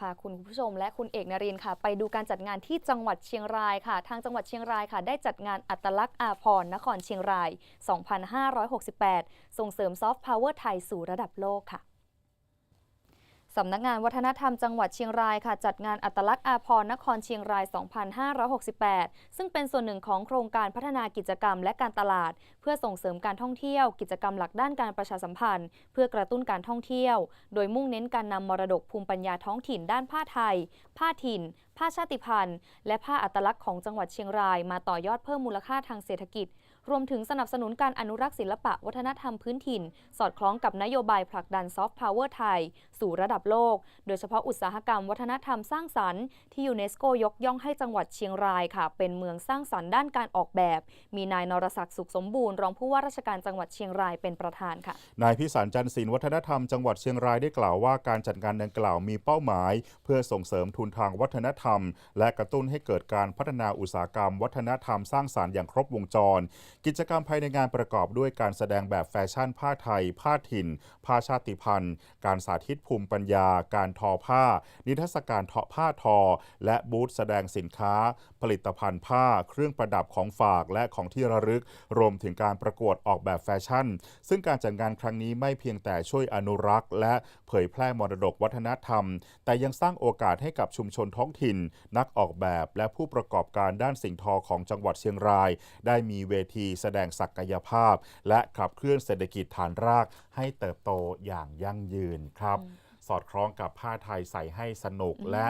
พาคุณผู้ชมและคุณเอกนรินทร์ค่ะ ไปดูการจัดงานที่จังหวัดเชียงรายค่ะ ทางจังหวัดเชียงรายค่ะ ได้จัดงานอัตลักษณ์อาพรนครเชียงราย 2568 ส่งเสริมซอฟต์พาวเวอร์ไทยสู่ระดับโลกค่ะ สำนักงานวัฒนธรรมจังหวัดเชียงรายค่ะ จัดงานอัตลักษณ์อาพรนครเชียงราย 2568 ซึ่งเป็นส่วนหนึ่งของโครงการพัฒนากิจกรรมและการตลาด เพื่อส่งเสริมการท่องเที่ยว กิจกรรมหลักด้านการประชาสัมพันธ์ เพื่อกระตุ้นการท่องเที่ยว โดยมุ่งเน้นการนำมรดกภูมิปัญญาท้องถิ่นด้านผ้าไทย ผ้าถิ่น ผ้าชาติพันธุ์ และผ้าอัตลักษณ์ของจังหวัดเชียงราย มาต่อยอดเพิ่มมูลค่าทางเศรษฐกิจ รวมถึงสนับสนุนการอนุรักษ์ศิลปะวัฒนธรรมพื้นถิ่น สอดคล้องกับนโยบายผลักดันซอฟต์พาวเวอร์ไทย สู่ระดับโลก โดยเฉพาะอุตสาหกรรมวัฒนธรรมสร้างสรรค์ที่ยูเนสโกยกย่องให้จังหวัดเชียงรายค่ะ เป็นเมืองสร้างสรรค์ด้านการออกแบบ มีนายนรศักดิ์สุขสมบูรณ์รองผู้ว่าราชการจังหวัดเชียงรายเป็นประธานค่ะ นายพิสารจันทร์ศิลป์วัฒนธรรมจังหวัดเชียงรายได้กล่าวว่าการจัดงานดังกล่าวมีเป้าหมาย เพื่อส่งเสริมทุนทางวัฒนธรรมและกระตุ้นให้เกิดการพัฒนาอุตสาหกรรม วัฒนธรรมสร้างสารรค์อย่างครบวงจร กิจกรรมภายในงานประกอบด้วยการแสดงแบบแฟชั่นผ้าไทย ผ้าถิ่น ผ้าชาติพันธุ์ การสาธิตภูมิปัญญา การทอผ้า นิทรรศการเทาะผ้าทอ และบูธแสดงสินค้า ผลิตภัณฑ์ผ้า เครื่องประดับของฝากและของที่ระลึก รวมถึงการประกวดออกแบบแฟชั่น ซึ่งการจัดงานครั้งนี้ไม่เพียงแต่ช่วยอนุรักษ์ และเผยแพร่มรดกวัฒนธรรม แต่ยังสร้างโอกาสให้กับชุมชนท้องถิ่นน นักออกแบบ และผู้ประกอบการด้านสิ่งทอของจังหวัดเชียงราย ได้มีเวทีแสดงศักยภาพ และขับเคลื่อนเศรษฐกิจฐานรากให้เติบโตอย่างยั่งยืนครับ สอดคล้องกับผ้าไทยใส่ให้สนุกและ